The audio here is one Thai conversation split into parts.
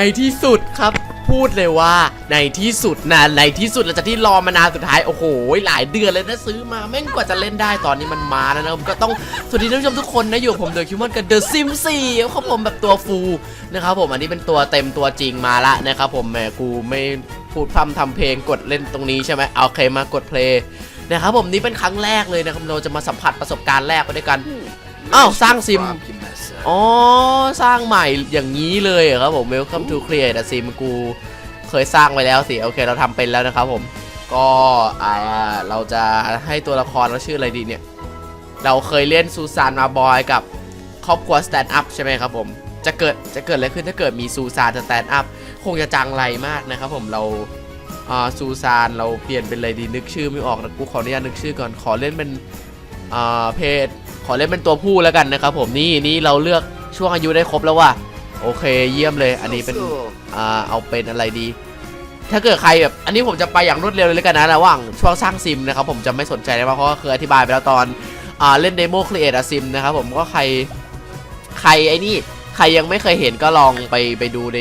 ในที่สุดครับ พูดเลยว่าในที่สุดนะในที่สุดหลังจากที่รอมานานสุดท้ายโอ้โหหลายเดือนเลยนะซื้อมาแม่งกว่าจะเล่นได้ตอนนี้มันมาแล้วนะผมก็ต้องสวัสดีท่านผู้ชมทุกคนนะอยู่กับผมเดอะคิวมอนกับเดอะซิมสี่ครับผมแบบตัวฟูลนะครับผมอันนี้เป็นตัวเต็มตัวจริงมาละนะครับผมแหมกูไม่พูดพร่ำทำเพลงกดเล่นตรงนี้ใช่ไหมเอาโอเคมากดเพลงนะครับผมนี่เป็นครั้งแรกเลยนะครับเราจะมาสัมผัสประสบการณ์แรกไปด้วยกันอ้าวสร้างซิม อ๋อ สร้างใหม่อย่างนี้เลยเหรอครับผม Welcome to Create a Sim กูเคยสร้างไว้แล้วสิ โอเคเราทำเป็นแล้วนะครับผม ก็อ่าเราจะให้ตัวละครเราชื่ออะไรดีเนี่ย เราเคยเล่นซูซานมาบอยกับครอบครัวสแตนด์อัพใช่ไหมครับผม จะเกิดจะเกิดอะไรขึ้นถ้าเกิดมีซูซานสแตนด์อัพคงจะจังไรมากนะครับผมเราอ่าซูซานเราเปลี่ยนเป็นอะไรดีนึกชื่อไม่ออกนะกูขออนุญาตนึกชื่อก่อนขอเล่นเป็นอ่าเพจ ขอเล่นเป็นตัวผู้แล้วกันนะครับผมนี่นี่เราเลือกช่วงอายุได้ครบแล้วว่ะโอเคเยี่ยมเลย อันนี้เป็นอ่าเอาเป็นอะไรดี ถ้าเกิดใครแบบอันนี้ผมจะไปอย่างรวดเร็วเลยแล้วกันนะระหว่างช่วงสร้างซิมนะครับผมจะไม่สนใจเลยมากเพราะว่าเคยอธิบายไปแล้วตอนอ่าเล่นเดโมครีเอทอะซิมนะครับผมก็ใครใครไอ้นี่ใครยังไม่เคยเห็นก็ลองไปไปดูใน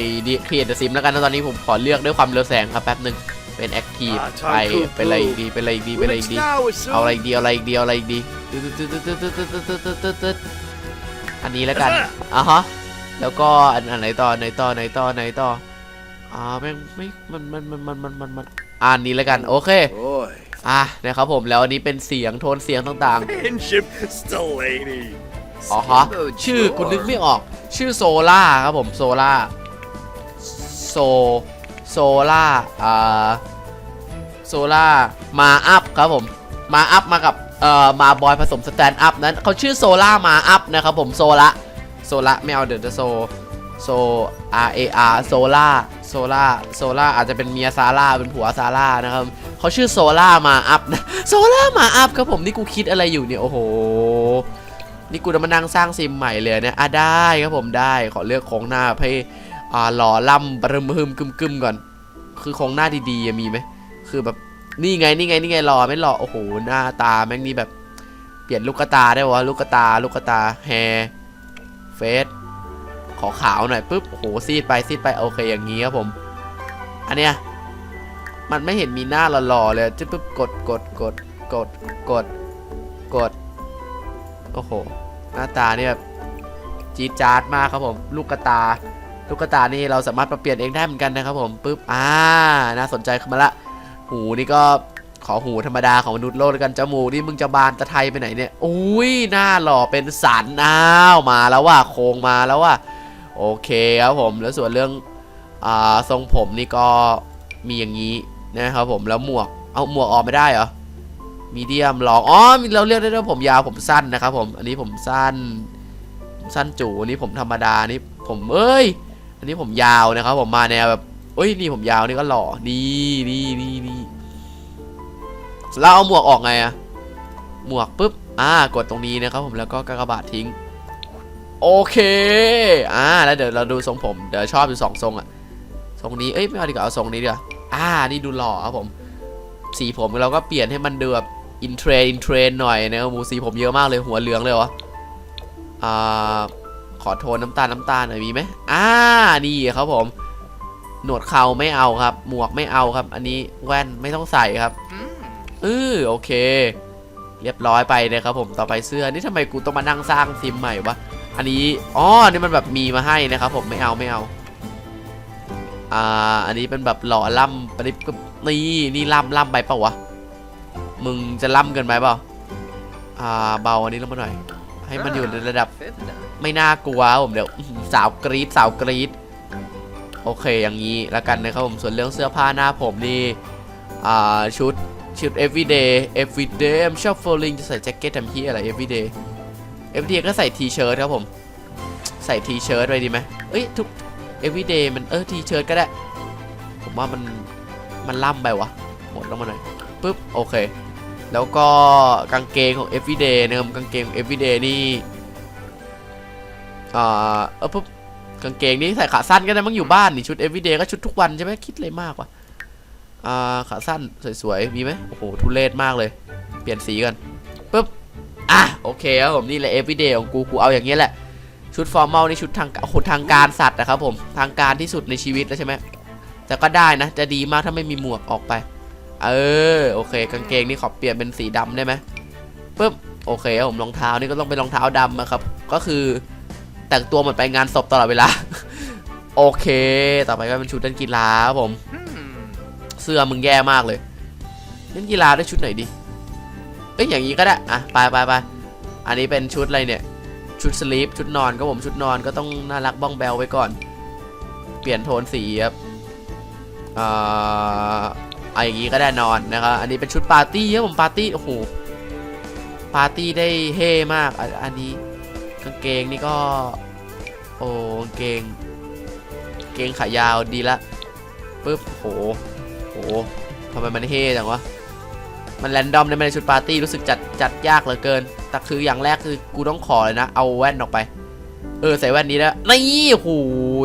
ครีเอทซิมแล้วกันนะตอนนี้ผมขอเลือกด้วยความเร็วแสงครับแป๊บหนึ่ง เป็นแอคทีฟอ่าไป time to เป็นอะไรอีกดีเป็นอะไรอีกดีเป็นอะไรอีกดีเอาอะไรอีกดีเอาอะไรอีกดีเอาอะไรอีกดีตึ๊ดตึ๊ดตึ๊ดตึ๊ดตึ๊ดตึ๊ดตึ๊ดตึ๊ดตึ๊ดตึ๊ดอันนี้แล้วกันอะฮะแล้วก็อันอันไหนต่อไหนต่อไหนต่อไหนต่ออ่าแม่งไม่มันมันมันมันมันมันมันอันนี้แล้วกันโอเค Boy. อะนะครับผมแล้วอันนี้เป็นเสียงโทนเสียงต่าง Friendship Delaney. ๆอ๋อฮะชื่อกูนึกไม่ออก ชื่อโซล่าครับผมโซล่าโซโซล่าอ่า โซล่ามาอัพครับผมมาอัพมากับเอ่อมาบอยผสมสแตนด์อัพนั้นเขาชื่อโซล่ามาอัพนะครับผมโซละโซละไม่เอาเดอะโซโซ R A R โซล่าโซล่าโซล่าอาจจะเป็นเมียซาร่าเป็นผัวซาร่านะครับเขาชื่อโซล่ามาอัพนะโซล่ามาอัพครับผมนี่กูคิดอะไรอยู่เนี่ยโอ้โหนี่กูจะมานั่งสร้างซิมใหม่เลยเนี่ยอะได้ครับผมได้ขอเลือกโครงหน้าให้อ่าหล่อล่ำบรึมฮึมกึมกึมก่อน คือโครงหน้าดีๆมีไหม คือแบบนี่ไงนี่ไงนี่ไงหล่อไม่หล่อโอ้โหหน้าตาแม่งนี่แบบ เปลี่ยนลูกตาได้วะลูกตา ลูกตาแฮร์เฟสขอขาวหน่อยปุ๊บโอ้โหซีดไปซีดไปโอเคอย่างนี้ครับผม อันเนี้ยมันไม่เห็นมีหน้าหล่อๆเลยจึ๊บปุ๊บกดกดกดกดกดกดโอ้โห หน้าตาเนี่ยแบบจี๊ดจ๊าดมากครับผม ลูกกระตา ลูกกระตานี่เราสามารถปรับเปลี่ยนเองได้เหมือนกันนะครับผมปุ๊บอ่าน่าสนใจขึ้นมาละ หูนี่ก็ขอหูธรรมดาของมนุษย์โลกแล้วกันจมูกนี่มึงจะบานจะไทยไปไหนเนี่ยอุ้ยหน้าหล่อเป็นสันอ้าวมาแล้วว่ะโครงมาแล้วว่ะโอเคครับผมแล้วส่วนเรื่องอ่าทรงผมนี่ก็มีอย่างนี้นะครับผมแล้วหมวกเอาหมวกออกไม่ได้เหรอมีเดียมลองอ๋อมีเราเรียกได้ด้วยผมยาวผมสั้นนะครับผมอันนี้ผมสั้นสั้นจูอันนี้ผมธรรมดานี่ผมเอ้ย อันนี้ผมยาวนะครับผมมาแนวแบบ เอ้ยนี่ผมยาวนี่ก็หล่อนี่นี่นี่นี่เราเอาหมวกออกไงอะหมวกปุ๊บอ่ากดตรงนี้นะครับผมแล้วก็กากบาททิ้ง โอเคอ่าแล้วเดี๋ยวเราดูทรงผมเดี๋ยวชอบอยู่สองทรงอะทรงนี้เอ้ยไม่เอาดีกว่าเอาทรงนี้ดีกว่าอ่านี่ดูหล่อครับผม สีผมเราก็เปลี่ยนให้มันดูแบบอินเทรนอินเทรนหน่อยนะครับมูสีผมเยอะมากเลยหัวเหลืองเลยวะอ่าขอโทนน้ำตาลน้ำตาลหน่อยมีไหมอ่านี่ครับผม หนวดเขาไม่เอาครับ หมวกไม่เอาครับ อันนี้แว่นไม่ต้องใส่ครับเออโอเค เรียบร้อยไปนะครับ ผมต่อไปเสื้อนี่ทำไมกูต้องมานั่งสร้างซิมใหม่วะอันนี้อ๋อนี่มันแบบมีมาให้นะครับ ผมไม่เอาไม่เอาอ่าอันนี้เป็นแบบหล่อล่ำปริบกับนี่นี่ล่ำล่ำไปเปล่าวะมึงจะล่ำเกินไปเปล่าอ่าเบาอันนี้ลงมาหน่อย ให้มันอยู่ในระดับ ไม่น่ากลัวครับผมเดี๋ยวอื้อหือสาวกรีดสาวกรีด โอเคอย่างนี้แล้วกันนะครับผมส่วนเรื่องเสื้อผ้าหน้าผมนี่อ่าชุดชุด everyday everyday I'm shuffling จะใส่แจ็คเก็ตทำที่อะไร everyday everyday ก็ใส่ทีเชิ้ตครับผม ใส่ทีเชิ้ตไปดีไหมเอ้ยทุก everyday มันเออทีเชิ้ตก็ได้ ผมว่ามันมันล่ำไปวะหมดลงมาหน่อยปุ๊บโอเค แล้วก็กางเกงของ everyday นะครับกางเกงของ everyday นี่อ่าเออปุ๊บ กางเกงนี้ใส่ขาสั้นก็ได้มั้งอยู่บ้านนี่ชุด everyday ก็ชุดทุกวันใช่ไหมคิดเลยมากว่ะอ่าขาสั้นสวยๆมีไหมโอ้โหทุเรศมากเลย เปลี่ยนสีกันปุ๊บอะโอเคครับผมนี่แหละ everyday ของกูกูเอาอย่างเงี้ยแหละ ชุดฟอร์มอลนี่ชุดทางโอ้โหทางการสัตว์นะครับผมทางการที่สุดในชีวิตแล้วใช่ไหมแต่ก็ได้นะ จะดีมากถ้าไม่มีหมวกออกไป เออโอเค กางเกงนี่ขอเปลี่ยนเป็นสีดำได้ไหมปึ๊บโอเคครับผมรองเท้านี่ก็ต้องเป็นรองเท้าดำนะครับก็คือ แต่งตัวเหมือนไปงานศพตลอดเวลา โอเค ต่อไปก็เป็นชุดเล่นกีฬาครับผม เสื้อมึงแย่มากเลย เล่นกีฬาได้ชุดไหนดี เอ้ยอย่างนี้ก็ได้ อะไปไปไปอันนี้เป็นชุดอะไรเนี่ย ชุดสลีปชุดนอนก็ผมชุดนอนก็ต้องน่ารักบ้องแบลไว้ก่อน เปลี่ยนโทนสีครับอ่าเอาอย่างนี้ก็ได้นอนนะครับ อันนี้เป็นชุดปาร์ตี้ครับผมปาร์ตี้ โอ้โห ปาร์ตี้ได้เฮ่มาก อันนี้างเกงนี่ก็ โอ้กางเกงกางเกงขายาวดีละปึ๊บโหโหทำไมมันเท่จังวะมันแรนดอมในม่ได้ชุดปาร์ตี้รู้สึกจัดจัดยากเหลือเกิน แต่คืออย่างแรกคือกูต้องขอเลยนะ เอาแว่นออกไป เออใส่แว่นนี้แล้วนี่โอ้โห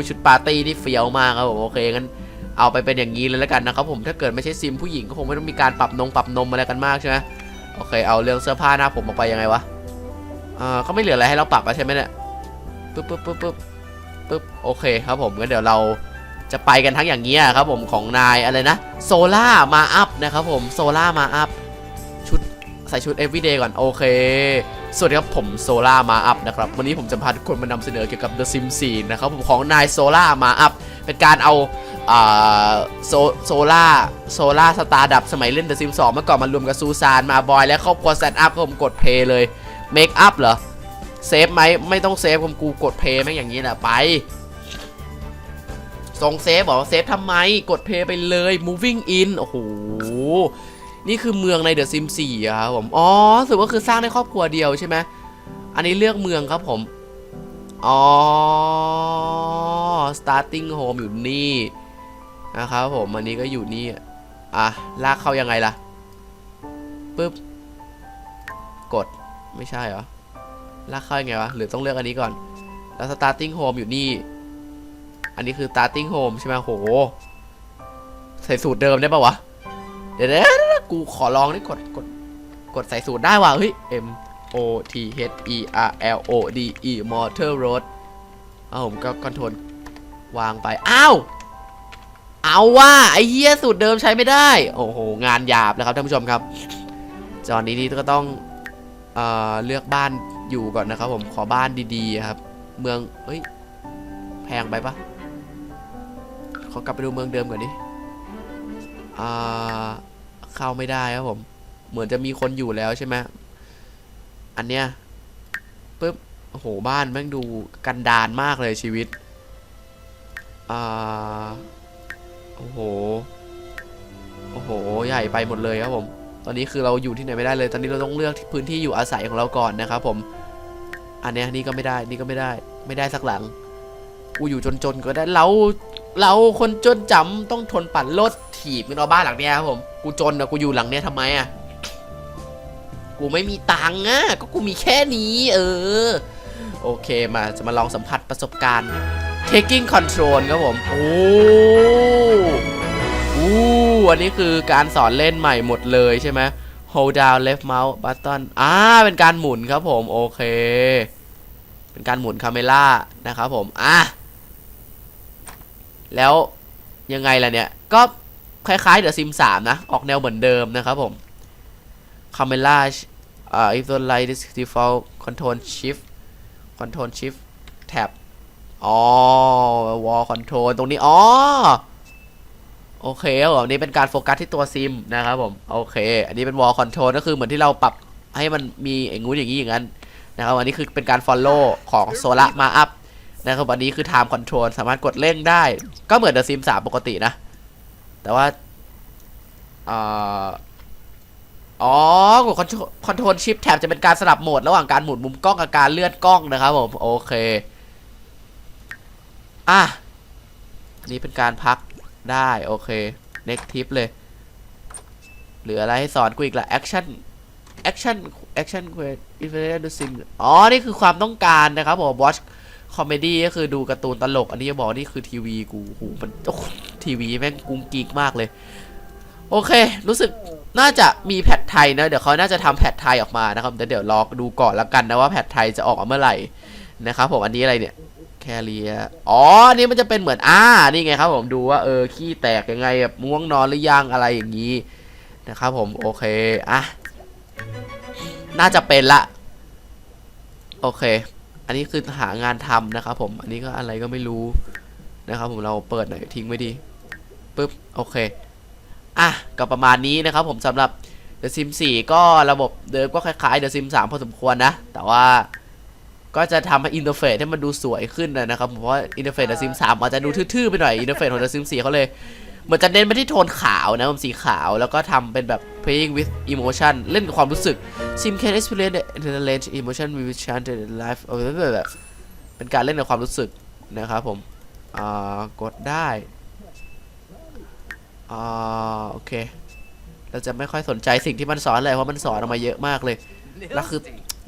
ชุดปาร์ตี้ที่เฟี้ยวมากครับผมโอเคงั้นเอาไปเป็นอย่างนี้เลยแล้วกันนะครับผมถ้าเกิดไม่ใช่ซิมผู้หญิงก็คงไม่ต้องมีการปรับนงปรับนมอะไรกันมากใช่ไหมโอเคเอาเรื่องเสื้อผ้าหน้าผมออกไปยังไงวะ อ่าก็ไม่เหลืออะไรให้เราปรับแล้วใช่ไหมเนี่ยปึ๊บปึ๊บปึ๊บปึ๊บปึ๊บโอเคครับผมงั้นเดี๋ยวเราจะไปกันทั้งอย่างนี้ยครับผมของนายอะไรนะโซล่ามาอัพนะครับผมโซล่ามาอัพชุดใส่ชุด everyday ก่อนโอเค สวัสดีครับผมโซล่ามาอัพนะครับวันนี้ผมจะพาทุกคนมานำเสนอเกี่ยวกับ The Sims 4นะครับผมของนายโซล่ามาอัพเป็นการเอาโซโซล่าโซล่าสตาร์ดับสมัยเล่น The Sims 2เมื่อก่อนมันรวมกับซูซานมาบอยและครอบครัวแซนอัพก็ผมกดเพย์เลย เมคอัพเหรอ เซฟไหมไม่ต้องเซฟผมกูกดเพย์แม่งอย่างนี้แหละไปส่งเซฟบอกว่าเซฟทำไมกดเพย์ไปเลย moving in โอ้โห นี่คือเมืองใน The Sims 4อะครับผม อ๋อรู้สึกว่าคือสร้างในครอบครัวเดียวใช่ไหมอันนี้เลือกเมืองครับผม อ๋อ starting home อยู่นี่นะครับผม อันนี้ก็อยู่นี่ อะ ลากเข้ายังไงล่ะปึ๊บ กด ไม่ใช่เหรอ ลากเข้ายังไงวะ หรือต้องเลือกอันนี้ก่อน แล้ว starting home อยู่นี่ อันนี้คือ starting home ใช่ไหมโห ใส่สูตรเดิมได้ปะวะ เดี๋ยวๆกูขอลองนี่กดกด กดใส่สูตรได้ว่ะ เฮ้ย M O T H E R L O D E Motor Road เอาผมก็คอนโทรลวางไป อ้าว เอาว่าไอ้เหี้ยสูตรเดิมใช้ไม่ได้ โอ้โห งานหยาบนะครับท่านผู้ชมครับ จอนนี้นี่ก็ต้อง เอ่อเลือกบ้านอยู่ก่อนนะครับ ผมขอบ้านดีๆครับ เมืองเฮ้ยแพงไปปะขอกลับไปดูเมืองเดิมก่อนดิอ่าเข้าไม่ได้ครับผม เหมือนจะมีคนอยู่แล้วใช่ไหมอันเนี้ยปึ๊บโอ้โหบ้านแม่งดูกันดานมากเลยชีวิตอ่าโอ้โหโอ้โห ใหญ่ไปหมดเลยครับผม ตอนนี้คือเราอยู่ที่ไหนไม่ได้เลย ตอนนี้เราต้องเลือกพื้นที่อยู่อาศัยของเราก่อนนะครับผม อันเนี้ยนี่ก็ไม่ได้ นี่ก็ไม่ได้ ไม่ได้สักหลัง กูอยู่จนๆก็ได้ เรา เราคนจนจำต้องทนปั่นรถถีบกันเอาบ้านหลังเนี้ยครับผม กูจนอะกูอยู่หลังเนี้ยทำไมอะกูไม่มีตังค์อะก็กูมีแค่นี้ เออ โอเค มาจะมาลองสัมผัสประสบการณ์ taking control ครับผม โอ้อู้ อันนี้คือการสอนเล่นใหม่หมดเลยใช่ไหม hold down left mouse button อ่า เป็นการหมุนครับผม โอเค เป็นการหมุนคาเมล่านะครับผม อะ แล้วยังไงล่ะเนี่ย ก็คล้ายๆ The Sims 3นะ ออกแนวเหมือนเดิมนะครับผม Camera อ่า if the light is default control shift control shift tab อ๋อ wall control ตรงนี้ อ๋อ โอเคครับผมอันนี้เป็นการโฟกัสที่ตัวซิมนะครับผมโอเค อันนี้เป็น wall control ก็คือเหมือนที่เราปรับให้มันมีอย่างงู้นอย่างนี้อย่างนั้นนะครับอันนี้คือเป็นการ follow ของโซล่ามาอัพนะครับอันนี้คือ time control สามารถกดเร่งได้ ก็เหมือน The Sims 3ปกตินะ แต่ว่าอ๋อกด control control shift tab จะเป็นการสลับโหมดระหว่างการหมุนมุมกล้องกับการเลื่อนกล้องนะครับผมโอเคอะอันนี้เป็นการพัก ได้โอเค next tip เลย เหลืออะไรให้สอนกูอีกละ action action action if the sim อ๋อ นี่คือความต้องการนะครับผม watch คอมเมดี้ก็คือดูการ์ตูนตลก อันนี้จะบอกนี่คือทีวีกูโหมันโอ้โหทีวีแม่งกุ้งกีกมากเลย โอเค รู้สึกน่าจะมีแพทไทยนะเดี๋ยวเขาน่าจะทำแพทไทยออกมานะครับแต่เดี๋ยวรอดูก่อนแล้วกันนะว่าแพทไทยจะออกเมื่อไหร่นะครับผมอันนี้อะไรเนี่ย แคเรียอ๋อนนี้มันจะเป็นเหมือนอ่านี่ไงครับผมดูว่าเออขี้แตกยังไงแบบง่วงนอนหรือยังอะไรอย่างนี้นะครับผมโอเคอะน่าจะเป็นละ โอเค อันนี้คือหางานทำนะครับผม อันนี้ก็อะไรก็ไม่รู้นะครับผมเราเปิดหน่อยทิ้งไว้ดีปึ๊บโอเคอะก็ประมาณนี้นะครับผมสำหรับ The Sim 4 ก็ระบบเดิมก็คล้ายๆ The Sim 3 พอสมควรนะ แต่ว่า ก็จะทำให้อินเทอร์เฟซให้มันดูสวยขึ้นนะนะครับผมเพราะว่าอินเทอร์เฟซ The Sim 3อาจจะดูทื่อๆไปหน่อยอินเทอร์เฟซของ The Sim 4เขาเลยเหมือนจะเน้นไปที่โทนขาวนะผมสีขาวแล้วก็ทำเป็นแบบ playing with emotion เล่นกับความรู้สึก Sim can experience the range emotion with chant in life เออแบบเป็นการเล่นกับความรู้สึกนะครับผมอ่ากดได้อ่าโอเค เราจะไม่ค่อยสนใจสิ่งที่มันสอนเลยเพราะมันสอนออกมาเยอะมากเลยแล้วคือ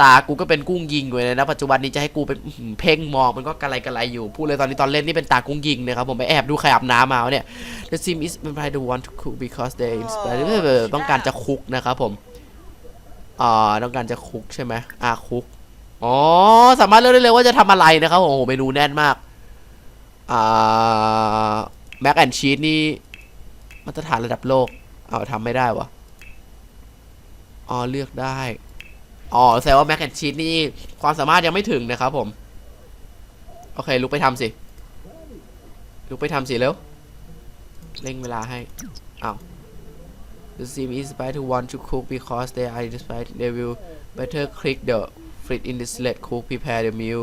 ตากูก็เป็นกุ้งยิงอยู่เลยนะปัจจุบันนี้จะให้กูเป็นอื้อหือเพ่งมองมันก็กระไรกระไรอยู่พูดเลยตอนนี้ตอนเล่นนี่เป็นตากุ้งยิงนะครับผมไปแอบดูใครอาบน้ำมาเนี่ย The sim is by the want to cook because they inspire เออต้องการจะคุกนะครับผมอ่าต้องการจะคุกใช่ไหมอ่าคุกอ๋อสามารถเลือกได้เลยว่าจะทำอะไรนะครับโอ้โหเมนูแน่นมากอ่าแม็กแอนชีสนี่มาตรฐานระดับโลก เอาทำไม่ได้วะอ๋อเลือกได้ อ๋อแสดงว่าแม็กแอนชีสนี่ความสามารถยังไม่ถึงนะครับผม โอเค ลุกไปทำสิ ลุกไปทำสิเร็ว เร่งเวลาให้อ้าว The sim is by to want to cook because they are inspired they will better click the frit in the select cook prepare the meal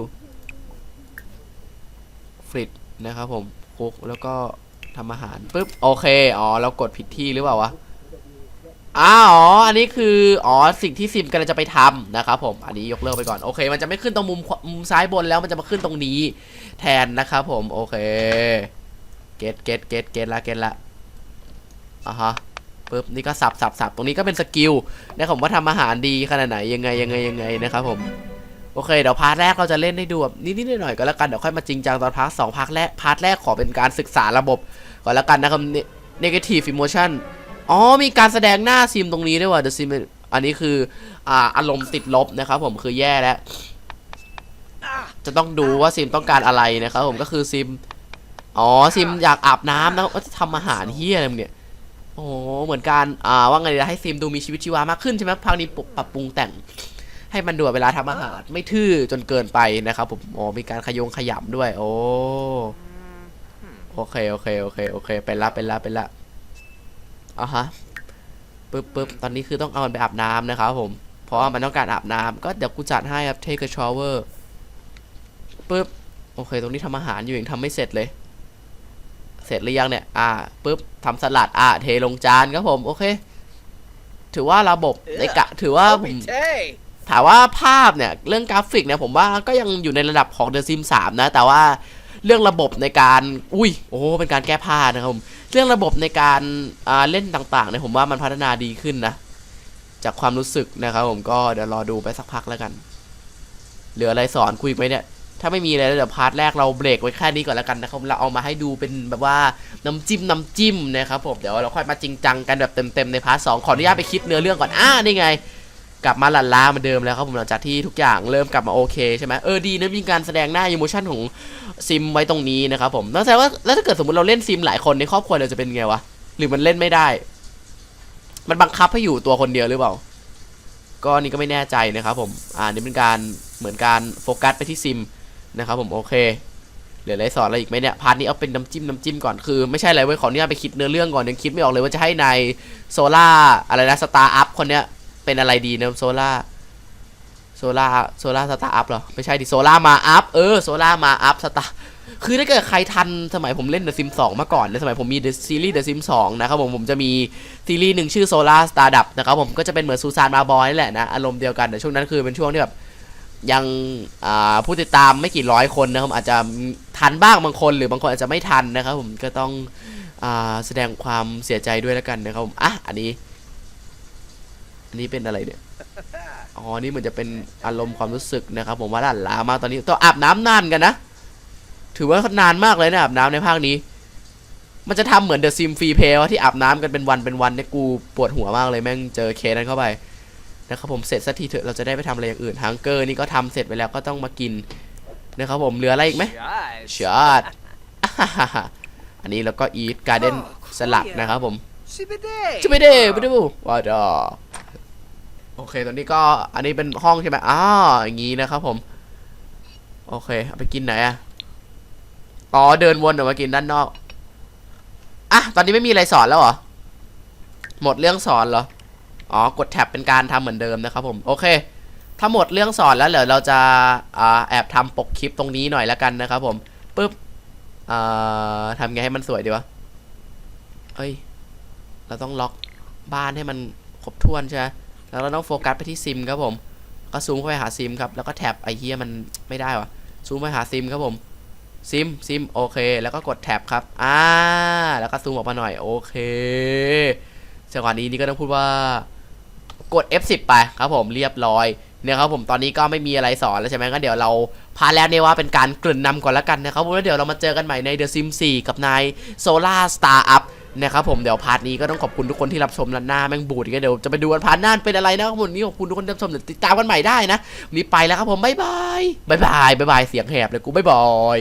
frit นะครับผมคุกแล้วก็ทำอาหารปุ๊บ โอเค อ๋อ เรากดผิดที่หรือเปล่าวะ อ๋อ อันนี้คือ อ๋อ สิ่งที่ซิมกำลังจะไปทำนะครับผม อันนี้ยกเลิกไปก่อน โอเค มันจะไม่ขึ้นตรงมุมมุมซ้ายบนแล้ว มันจะมาขึ้นตรงนี้ แทนนะครับผม โอเค เกตเกตเกตเกตละ เกตละอะฮะปุ๊บ นี่ก็สับสับสับตรงนี้ก็เป็นสกิลนะผมว่าทำอาหารดีขนาดไหน ยังไง ยังไง ยังไงนะครับผม โอเค เดี๋ยวพาร์ทแรกเราจะเล่นให้ดูแบบนิดๆหน่อยๆก็แล้วกัน เดี๋ยวค่อยมาจริงจังตอนพาร์ทสองพาร์ทแรก พาร์ทแรกขอเป็นการศึกษาระบบก่อนแล้วกันนะครับ negative emotion อ๋อมีการแสดงหน้าซิมตรงนี้ด้วยว่ะ the sim อันนี้คืออ่าอารมณ์ติดลบนะครับผมคือแย่แล้ว จะต้องดูว่าซิมต้องการอะไรนะครับผมก็คือซิม อ๋อซิมอยากอาบน้ำนะว่าจะทำอาหารเฮียอะไรมึงเนี่ย โอ้โหเหมือนการอ่าว่าไงนะให้ซิมดูมีชีวิตชีวามากขึ้นใช่ไหมภาคนี้ปรับปรับปรุงแต่ง ให้มันดูเวลาทำอาหารไม่ทื่อจนเกินไปนะครับผมอ๋อมีการขยงขยำด้วย โอ้โอเคโอเคโอเคโอเคเป็นละเป็นละเป็นละ อะฮะปึ๊บปึ๊บตอนนี้คือต้องเอามันไปอาบน้ำนะครับผม เพราะว่ามันต้องการอาบน้ำก็เดี๋ยวกูจัดให้ครับ take a shower ปึ๊บโอเค ตรงนี้ทำอาหารอยู่ยังทำไม่เสร็จเลย เสร็จหรือยังเนี่ย อ่าปึ๊บทำสลัด อ่า เทลงจานครับผม โอเค ถือว่าระบบในกะ ถือว่าผม Tay. ถามว่าภาพเนี่ย เรื่องกราฟิกเนี่ยผมว่าก็ยังอยู่ในระดับของ The Sims 3 นะ แต่ว่า เรื่องระบบในการอุ้ยโอ้เป็นการแก้ผ้านะครับผมเรื่องระบบในการเล่นต่างๆเนี่ยผมว่ามันพัฒนาดีขึ้นนะ จากความรู้สึกนะครับผมก็เดี๋ยวรอดูไปสักพักแล้วกันเหลืออะไรสอนคุยไหมเนี่ยถ้าไม่มีอะไรแล้วเดี๋ยวพาร์ทแรกเราเบรกไว้แค่นี้ก่อนแล้วกันนะครับเราเอามาให้ดูเป็นแบบว่าน้ำจิ้มน้ำจิ้มนะครับผมเดี๋ยวเราค่อยมาจริงจังกันแบบเต็มๆในพาร์ทสองขออนุญาตไปคิดเนื้อเรื่องก่อนอ่านี่ไง กลับมาหลั่นล้าเหมือนเดิมแล้วครับผมหลังจากที่ทุกอย่างเริ่มกลับมาโอเคใช่ไหมเออดีนะมีการแสดงหน้าอิโมชันของซิมไว้ตรงนี้นะครับผมแล้วแสดงว่าแล้วถ้าเกิดสมมติเราเล่นซิมหลายคนในครอบครัวเราจะเป็นไงวะหรือมันเล่นไม่ได้ มันบังคับให้อยู่ตัวคนเดียวหรือเปล่า ก็นี่ก็ไม่แน่ใจนะครับผมอ่านี่เป็นการเหมือนการโฟกัสไปที่ซิมนะครับผมโอเคเหลืออะไรสอนอะไรอีกไหมเนี่ยพาร์ทนี้เอาเป็นน้ำจิ้มน้ำจิ้มก่อนคือไม่ใช่อะไรเว้ยขออนุญาตไปคิดเนื้อเรื่องก่อนยังคิดไม่ออกเลยว่าจะให้นายโซล่าอะไรนะสตาร์อัพคนเนี้ย เป็นอะไรดีนะโซล่าโซล่าโซล่าสตาร์อัพเหรอ ไม่ใช่ดิโซล่ามาอัพเออโซล่ามาอัพสตาร์คือถ้าเกิดใครทันสมัยผมเล่น The Sim 2มาก่อนในสมัยผมมีซีรีส์ The Sim 2นะครับผมผมจะมีซีรีส์หนึ่งชื่อ Solar Star ดับนะครับผมก็จะเป็นเหมือนซูซานมาบอยนี่แหละนะ อารมณ์เดียวกันแต่ช่วงนั้นคือเป็นช่วงที่แบบยังผู้ติดตามไม่กี่ร้อยคนนะครับอาจจะทันบ้างบางคนหรือบางคนอาจจะไม่ทันนะครับผมก็ต้องอแสดงความเสียใจด้วยแล้วกันนะครับผมอะอันนี้ นนี้เป็นอะไรเนี่ยอ๋อนี่เหมือนจะเป็นอารมณ์ความรู้สึกนะครับ ผมว่าหลั่นล้ามากตอนนี้ต้องอาบน้ำนานกันนะถือว่านานมากเลยนะอาบน้ำในภาคนี้ มันจะทำเหมือนเดอะซิมฟรีเพย์ที่อาบน้ำกันเป็นวันเป็นวันเนี่ยกูปวดหัวมากเลยแม่งเจอเคสนั้นเข้าไปนะครับผมเสร็จสักทีเถอะเราจะได้ไปทำอะไรอย่างอื่นฮังเกอร์นี่ก็ทำเสร็จไปแล้วก็ต้องมากินนะครับผมเหลืออะไรอีกไหม Guys. ชาดอันนี้แล้วก็อีทการ์เด้นสลัดนะครับผม Sibide. จะไม่ได้ไม่ได้บูว่าดอ โอเคตอนนี้ก็อันนี้เป็นห้องใช่ไหมอ้าวอย่างงี้นะครับผม โอเคเอาไปกินไหนอะอ๋อเดินวนออกมากินด้านนอกอะตอนนี้ไม่มีอะไรสอนแล้วเหรอ หมดเรื่องสอนเหรอ อ๋อ กดแท็บเป็นการทำเหมือนเดิมนะครับผม โอเค ถ้าหมดเรื่องสอนแล้วเดี๋ยวเราจะอ่าแอบทำปกคลิปตรงนี้หน่อยแล้วกันนะครับผมปึ๊บอ่าทำไงให้มันสวยดีวะเอ้ย เราต้องล็อกบ้านให้มันครบถ้วนใช่ไหม แล้วเราต้องโฟกัสไปที่ซิมครับผมก็ซูมเข้าไปหาซิมครับแล้วก็แท็บไอเฮียมันไม่ได้วะซูมไปหาซิมครับผมซิมซิมโอเค แล้วก็กดแท็บครับอ่าแล้วก็ซูมออกมาหน่อยโอเคจังหวะนี้นี่ก็ต้องพูดว่ากด F10 ไปครับผมเรียบร้อยเนี่ยครับผมตอนนี้ก็ไม่มีอะไรสอนแล้วใช่ไหมก็เดี๋ยวเราพาร์ทแรกเนี่ยว่าเป็นการกริ่นนำก่อนแล้วกันนะครับผมแล้วเดี๋ยวเรามาเจอกันใหม่ใน The Sims 4กับนาย Solar Star Up นะครับผมเดี๋ยวพาร์ทนี้ก็ต้องขอบคุณทุกคนที่รับชมและหน้าแม่งบูดอีกแล้วเดี๋ยวจะไปดูกันพาร์ทหน้าเป็นอะไรนะครับผมนนี้ขอบคุณทุกคนที่รับชมเดี๋ยวติดตามกันใหม่ได้นะวันนี้ไปแล้วครับผมบ๊ายบายบ๊ายบายบ๊ายบายเสียงแหบเลยกูบ๊ายบาย